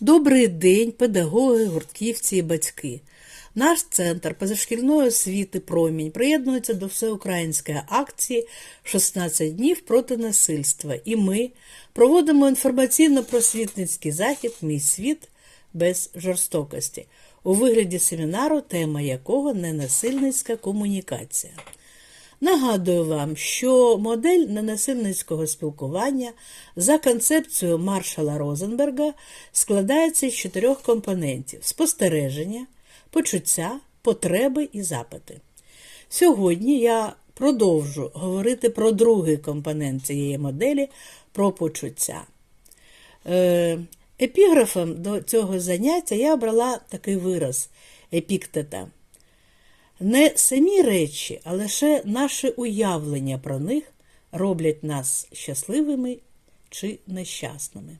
Добрий день, педагоги, гуртківці і батьки. Наш центр позашкільної освіти Промінь приєднується до всеукраїнської акції «16 днів проти насильства. І ми проводимо інформаційно-просвітницький захід Мій світ без жорстокості у вигляді семінару, тема якого ненасильницька комунікація. Нагадую вам, що модель ненасильницького спілкування за концепцією Маршала Розенберга складається з чотирьох компонентів: спостереження, почуття, потреби і запити. Сьогодні я продовжу говорити про другий компонент цієї моделі про почуття. Е, Епіграфом до цього заняття я обрала такий вираз епіктета. Не самі речі, а лише наше уявлення про них роблять нас щасливими чи нещасними.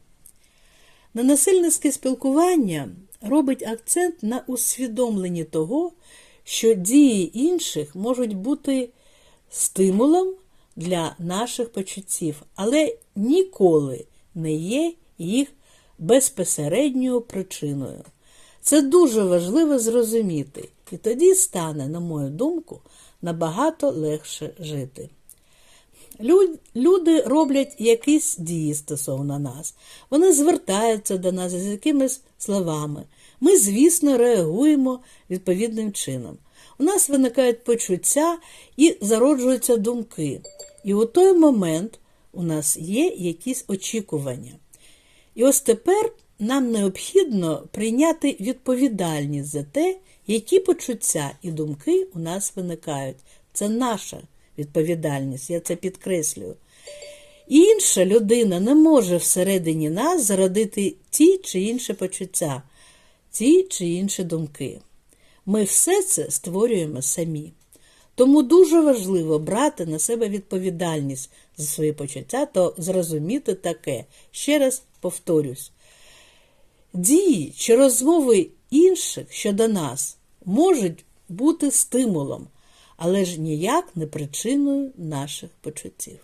Ненасильницьке спілкування робить акцент на усвідомленні того, що дії інших можуть бути стимулом для наших почуттів, але ніколи не є їх безпосередньою причиною. Це дуже важливо зрозуміти, і тоді стане, на мою думку, набагато легше жити. Люди роблять якісь дії стосовно нас. Вони звертаються до нас з якимись словами. Ми, звісно, реагуємо відповідним чином. У нас виникають почуття і зароджуються думки. І у той момент у нас є якісь очікування. І ось тепер нам необхідно прийняти відповідальність за те, які почуття і думки у нас виникають. Це наша відповідальність, я це підкреслюю. Інша людина не може всередині нас зародити ті чи інші почуття, ті чи інші думки. Ми все це створюємо самі. Тому дуже важливо брати на себе відповідальність за свої почуття та зрозуміти таке. Ще раз повторюсь. Дії чи розмови інших щодо нас можуть бути стимулом, але ж ніяк не причиною наших почуттів.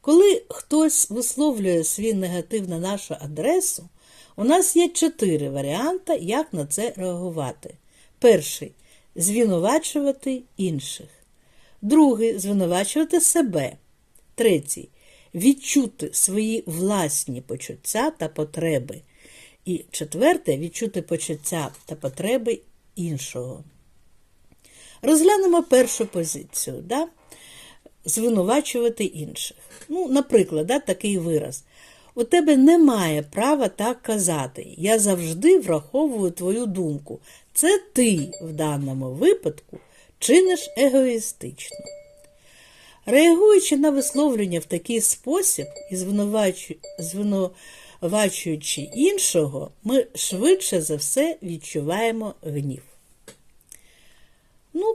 Коли хтось висловлює свій негатив на нашу адресу, у нас є чотири варіанти, як на це реагувати. Перший звинувачувати інших. Другий звинувачувати себе. Третій відчути свої власні почуття та потреби. І четверте відчути почуття та потреби іншого. Розглянемо першу позицію. Да? Звинувачувати інших. Ну, Наприклад, да, такий вираз. У тебе немає права так казати. Я завжди враховую твою думку. Це ти в даному випадку чиниш егоїстично. Реагуючи на висловлення в такий спосіб і звинувачуючи іншого, ми швидше за все відчуваємо гнів.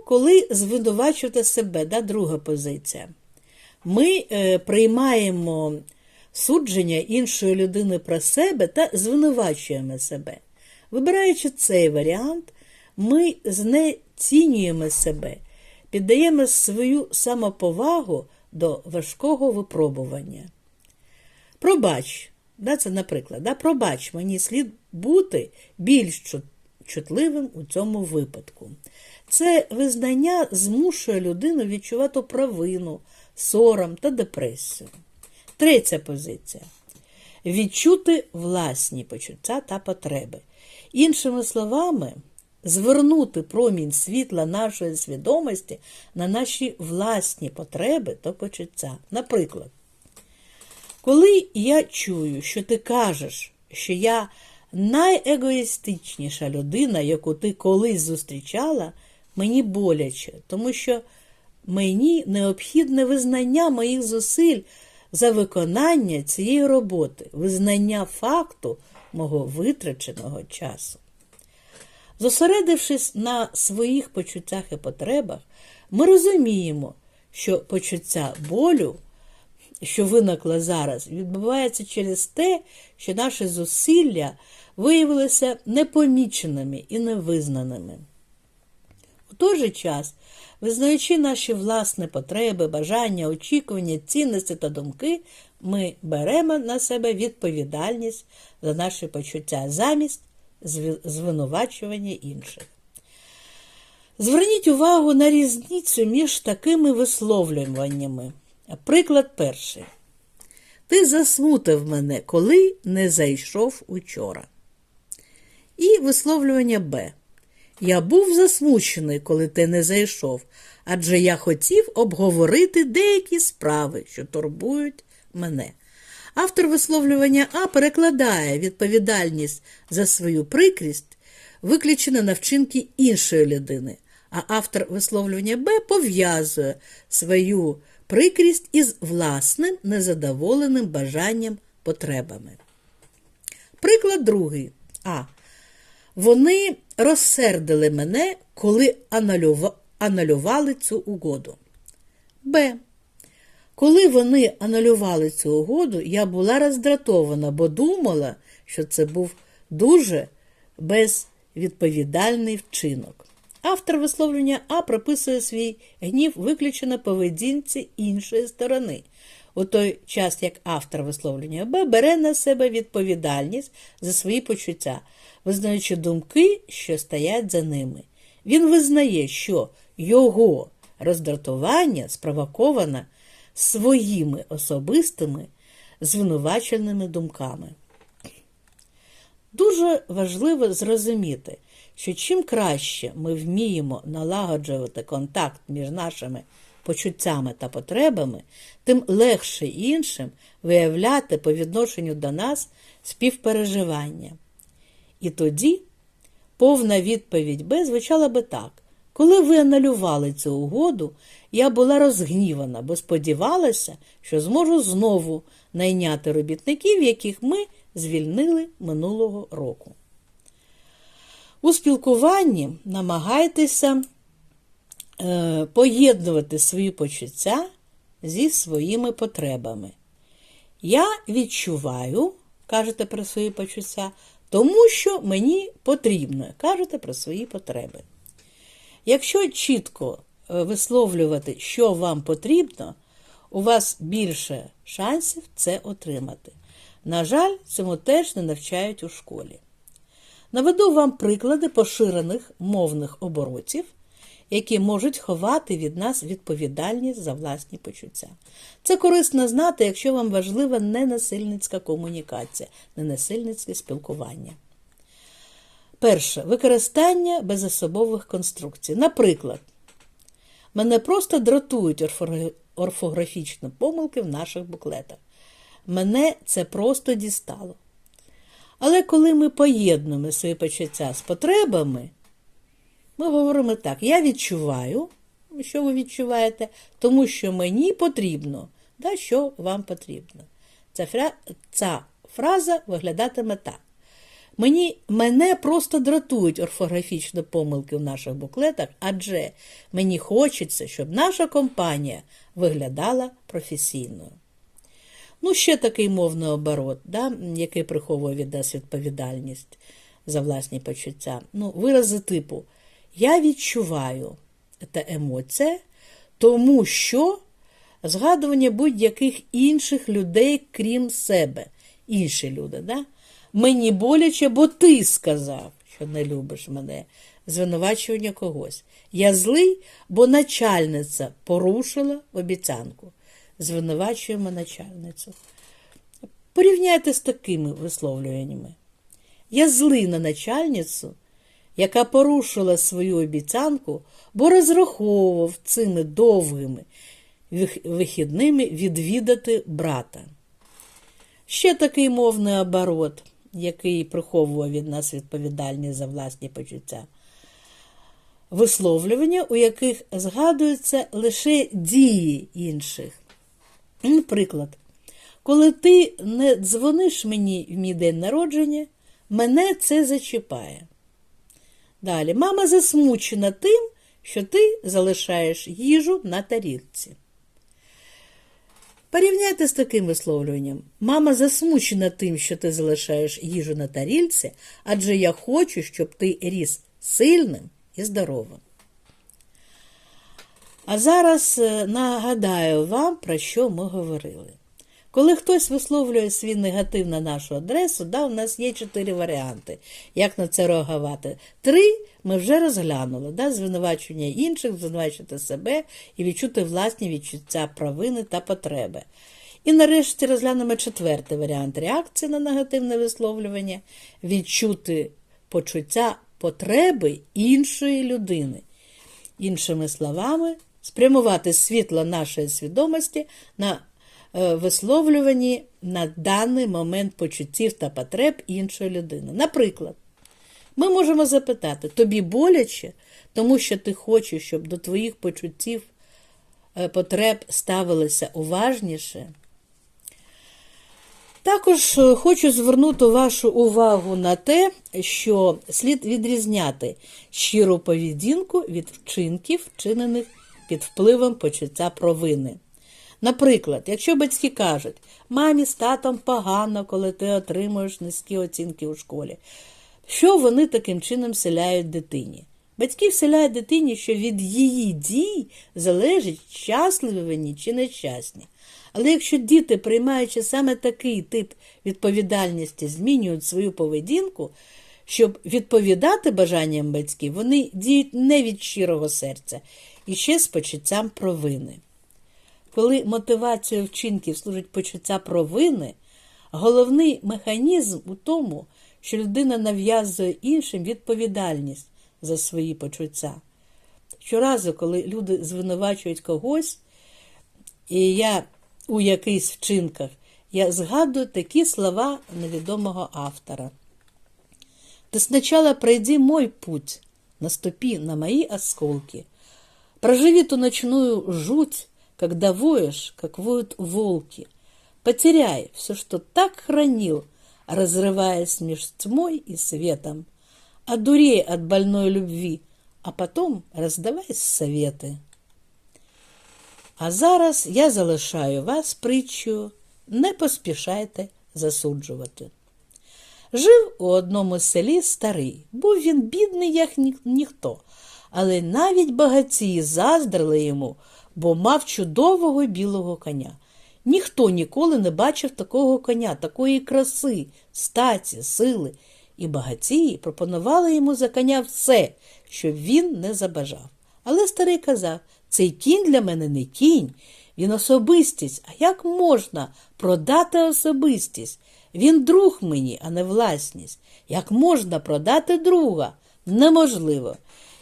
Коли звинувачувати себе, да, друга позиція. Ми е, приймаємо судження іншої людини про себе та звинувачуємо себе. Вибираючи цей варіант, ми знецінюємо себе, піддаємо свою самоповагу до важкого випробування. Пробач, да, це, наприклад, да, пробач, мені слід бути більш чутливим у цьому випадку. Це визнання змушує людину відчувати провину, сором та депресію. Третя позиція відчути власні почуття та потреби. Іншими словами, звернути промінь світла нашої свідомості на наші власні потреби та почуття. Наприклад, коли я чую, що ти кажеш, що я найегоїстичніша людина, яку ти колись зустрічала, мені боляче, тому що мені необхідне визнання моїх зусиль за виконання цієї роботи, визнання факту мого витраченого часу. Зосередившись на своїх почуттях і потребах, ми розуміємо, що почуття болю, що виникло зараз, відбувається через те, що наші зусилля виявилися непоміченими і невизнаними. Той же час, визнаючи наші власні потреби, бажання, очікування, цінності та думки, ми беремо на себе відповідальність за наші почуття замість звинувачування інших. Зверніть увагу на різницю між такими висловлюваннями. Приклад перший. Ти засмутив мене, коли не зайшов учора. І висловлювання Б. Я був засмучений, коли ти не зайшов, адже я хотів обговорити деякі справи, що турбують мене. Автор висловлювання А перекладає відповідальність за свою прикрість виключено на вчинки іншої людини, а автор висловлювання Б пов'язує свою прикрість із власним незадоволеним бажанням потребами. Приклад другий. А. Вони розсердили мене, коли анулювали цю угоду. Б. Коли вони анулювали цю угоду, я була роздратована, бо думала, що це був дуже безвідповідальний вчинок. Автор висловлення А прописує свій гнів виключено поведінці іншої сторони, у той час як автор висловлення Б бере на себе відповідальність за свої почуття, визнаючи думки, що стоять за ними. Він визнає, що його роздратування спровоковане своїми особистими звинувачальними думками. Дуже важливо зрозуміти, що чим краще ми вміємо налагоджувати контакт між нашими почуттями та потребами, тим легше іншим виявляти по відношенню до нас співпереживання. І тоді повна відповідь Б звучала би так. Коли ви анулювали цю угоду, я була розгнівана, бо сподівалася, що зможу знову найняти робітників, яких ми звільнили минулого року. У спілкуванні намагайтеся е, поєднувати свої почуття зі своїми потребами. Я відчуваю, кажете про свої почуття, тому що мені потрібно, кажете про свої потреби. Якщо чітко е, висловлювати, що вам потрібно, у вас більше шансів це отримати. На жаль, цьому теж не навчають у школі. Наведу вам приклади поширених мовних оборотів, які можуть ховати від нас відповідальність за власні почуття. Це корисно знати, якщо вам важлива ненасильницька комунікація, ненасильницьке спілкування. Перше використання безособових конструкцій. Наприклад, мене просто дратують орфографічні помилки в наших буклетах. Мене це просто дістало. Але коли ми поєднуємо свої почуття з потребами, ми говоримо так: я відчуваю, що ви відчуваєте, тому що мені потрібно, да, що вам потрібно. Ця, фра... Ця фраза виглядатиме так. Мені, мене просто дратують орфографічні помилки в наших буклетах, адже мені хочеться, щоб наша компанія виглядала професійною. Ну, ще такий мовний оборот, да, який приховує від нас відповідальність за власні почуття. Ну, вирази типу Я відчуваю це емоція, тому що згадування будь-яких інших людей, крім себе. Інші люди. Да? Мені боляче, бо ти сказав, що не любиш мене. Звинувачування когось. Я злий, бо начальниця порушила обіцянку. Звинувачуємо начальницю. Порівняйте з такими висловлюваннями. Я злий на начальницю, яка порушила свою обіцянку, бо розраховував цими довгими вихідними відвідати брата. Ще такий мовний оборот, який приховує від нас відповідальність за власні почуття. Висловлювання, у яких згадуються лише дії інших. Наприклад, коли ти не дзвониш мені в мій день народження, мене це зачіпає. Далі, мама засмучена тим, що ти залишаєш їжу на тарілці. Порівняйте з таким висловлюванням. Мама засмучена тим, що ти залишаєш їжу на тарілці, адже я хочу, щоб ти ріс сильним і здоровим. А зараз е, нагадаю вам, про що ми говорили. Коли хтось висловлює свій негатив на нашу адресу, да, у нас є чотири варіанти, як на це реагувати. Три ми вже розглянули: да, звинувачення інших, звинувачити себе і відчути власні відчуття провини та потреби. І нарешті розглянемо четвертий варіант реакції на негативне висловлювання відчути почуття потреби іншої людини. Іншими словами, спрямувати світло нашої свідомості на е, висловлюванні на даний момент почуттів та потреб іншої людини. Наприклад, ми можемо запитати, тобі боляче, тому що ти хочеш, щоб до твоїх почуттів е, потреб ставилися уважніше. Також е, хочу звернути вашу увагу на те, що слід відрізняти щиру поведінку від вчинків, вчинених під впливом почуття провини. Наприклад, якщо батьки кажуть, мамі з татом погано, коли ти отримуєш низькі оцінки у школі, що вони таким чином вселяють дитині? Батьки вселяють дитині, що від її дій залежить, щасливі вони чи нещасні. Але якщо діти, приймаючи саме такий тип відповідальності, змінюють свою поведінку, щоб відповідати бажанням батьків, вони діють не від щирого серця і ще з почуттям провини. Коли мотивацією вчинків служить почуття провини, головний механізм у тому, що людина нав'язує іншим відповідальність за свої почуття. Щоразу, коли люди звинувачують когось, і я у якихось вчинках, я згадую такі слова невідомого автора. Ты сначала пройди мой путь, наступи на мои осколки. Проживи ту ночную жуть, когда воешь, как воют волки. Потеряй все, что так хранил, разрываясь меж тьмой и светом. Одурей от больной любви, а потом раздавай советы. А зараз я залишаю вас притчою, не поспішайте засуджувати. Жив у одному селі старий, був він бідний, як ні- ніхто, але навіть багаті заздрили йому, бо мав чудового білого коня. Ніхто ніколи не бачив такого коня, такої краси, статі, сили, і багатії пропонували йому за коня все, що він не забажав. Але старий казав: цей кінь для мене не кінь, він особистість. А як можна продати особистість? Він друг мені, а не власність. Як можна продати друга? Неможливо.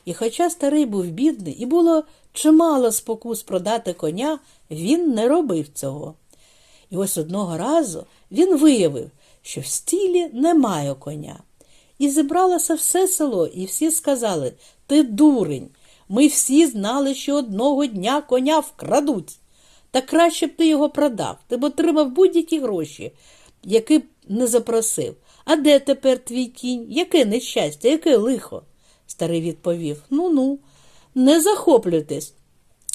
І хоча старий був бідний і було чимало спокус продати коня, він не робив цього. І ось одного разу він виявив, що в стілі немає коня. І зібралося все село, і всі сказали: Ти дурень. Ми всі знали, що одного дня коня вкрадуть. Та краще б ти його продав, ти б отримав будь-які гроші, які б не запросив. А де тепер твій кінь? Яке нещастя, яке лихо? Старий відповів: Ну ну, не захоплюйтесь.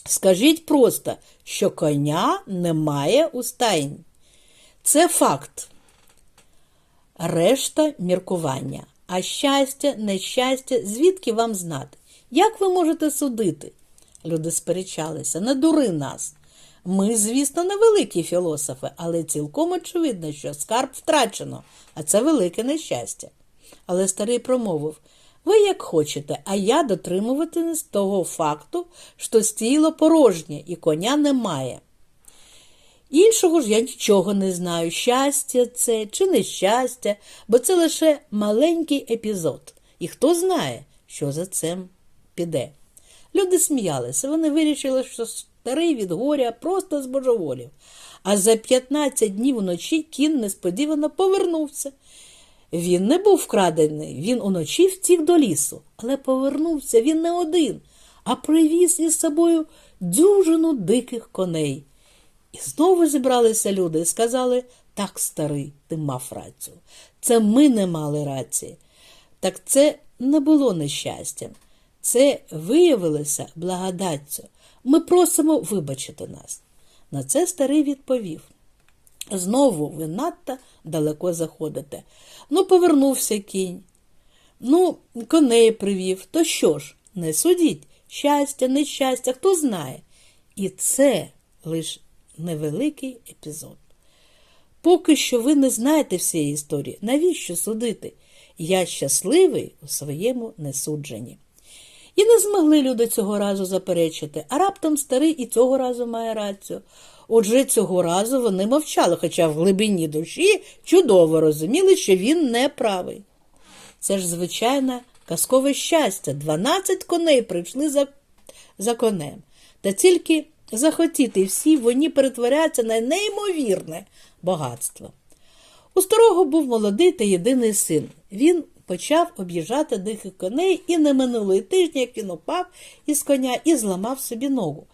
Скажіть просто, що коня немає у стайні. Це факт. Решта міркування. А щастя, нещастя, звідки вам знати? Як ви можете судити? Люди сперечалися, не дури нас. Ми, звісно, не великі філософи, але цілком очевидно, що скарб втрачено, а це велике нещастя. Але старий промовив ви як хочете, а я дотримуватимусь того факту, що стіло порожнє і коня немає. Іншого ж я нічого не знаю, щастя це чи нещастя, бо це лише маленький епізод. І хто знає, що за цим піде. Люди сміялися, вони вирішили, що старий від горя просто збожеволів. А за 15 днів уночі кін несподівано повернувся. Він не був вкрадений, він уночі втік до лісу, але повернувся він не один, а привіз із собою дюжину диких коней. І знову зібралися люди і сказали так, старий, ти мав рацію. Це ми не мали рації. Так це не було нещастям. Це виявилося благодаттю. Ми просимо вибачити нас. На це старий відповів. Знову ви надто далеко заходите. Ну, повернувся кінь. Ну, коней привів. То що ж, не судіть, щастя, нещастя, хто знає. І це лише невеликий епізод. поки що ви не знаєте всієї історії, навіщо судити? Я щасливий у своєму несудженні. І не змогли люди цього разу заперечити, а раптом старий і цього разу має рацію. Отже, цього разу вони мовчали, хоча в глибині душі чудово розуміли, що він не правий. Це ж звичайне казкове щастя. Дванадцять коней прийшли за, за конем. Та тільки захотіти всі вони перетворяться на неймовірне багатство. У старого був молодий та єдиний син. Він почав об'їжджати диких коней і не минулої тижні, як він упав із коня і зламав собі ногу.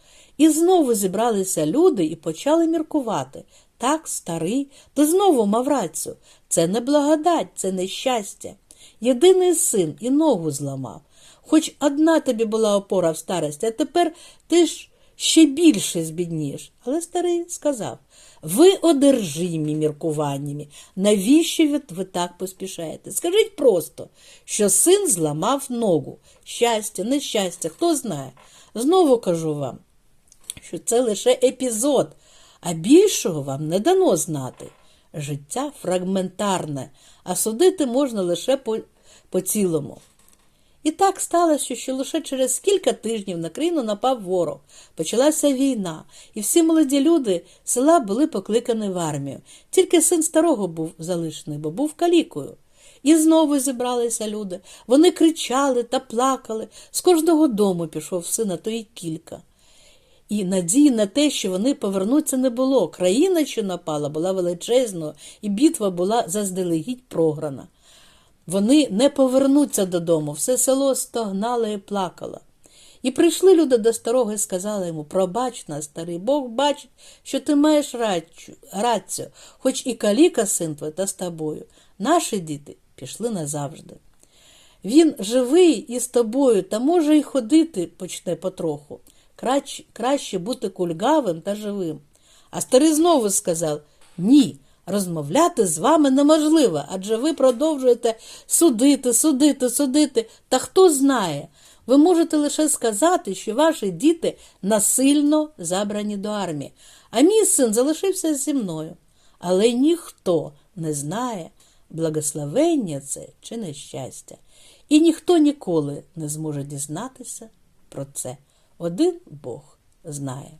І знову зібралися люди і почали міркувати. Так, старий, то знову мав рацію. Це не благодать, це не щастя. Єдиний син і ногу зламав. Хоч одна тобі була опора в старості, а тепер ти ж ще більше збіднієш. Але старий сказав ви одержимі міркуваннями. Навіщо ви так поспішаєте? Скажіть просто, що син зламав ногу. Щастя, нещастя, хто знає. Знову кажу вам, що це лише епізод, а більшого вам не дано знати. Життя фрагментарне, а судити можна лише по, по цілому. І так сталося, що лише через кілька тижнів на країну напав ворог. Почалася війна, і всі молоді люди села були покликані в армію. Тільки син старого був залишений, бо був калікою. І знову зібралися люди. Вони кричали та плакали. З кожного дому пішов сина, то й кілька. І надії на те, що вони повернуться, не було. Країна, що напала, була величезною, і битва була заздалегідь програна. Вони не повернуться додому, все село стогнало і плакало. І прийшли люди до старого і сказали йому пробач нас, старий Бог бачить, що ти маєш рацію, хоч і каліка син твій та з тобою. Наші діти пішли назавжди. Він живий і з тобою, та може й ходити почне потроху. Краще, бути кульгавим та живим. А старий знову сказав ні. Розмовляти з вами неможливо, адже ви продовжуєте судити, судити, судити. Та хто знає, ви можете лише сказати, що ваші діти насильно забрані до армії, а мій син залишився зі мною. Але ніхто не знає, благословення це чи нещастя. І ніхто ніколи не зможе дізнатися про це. Один Бог знає.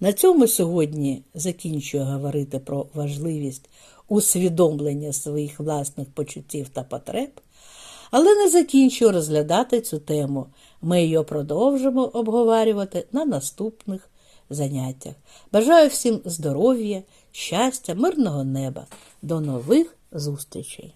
На цьому сьогодні закінчую говорити про важливість усвідомлення своїх власних почуттів та потреб, але не закінчую розглядати цю тему. Ми її продовжимо обговорювати на наступних заняттях. Бажаю всім здоров'я, щастя, мирного неба. До нових зустрічей!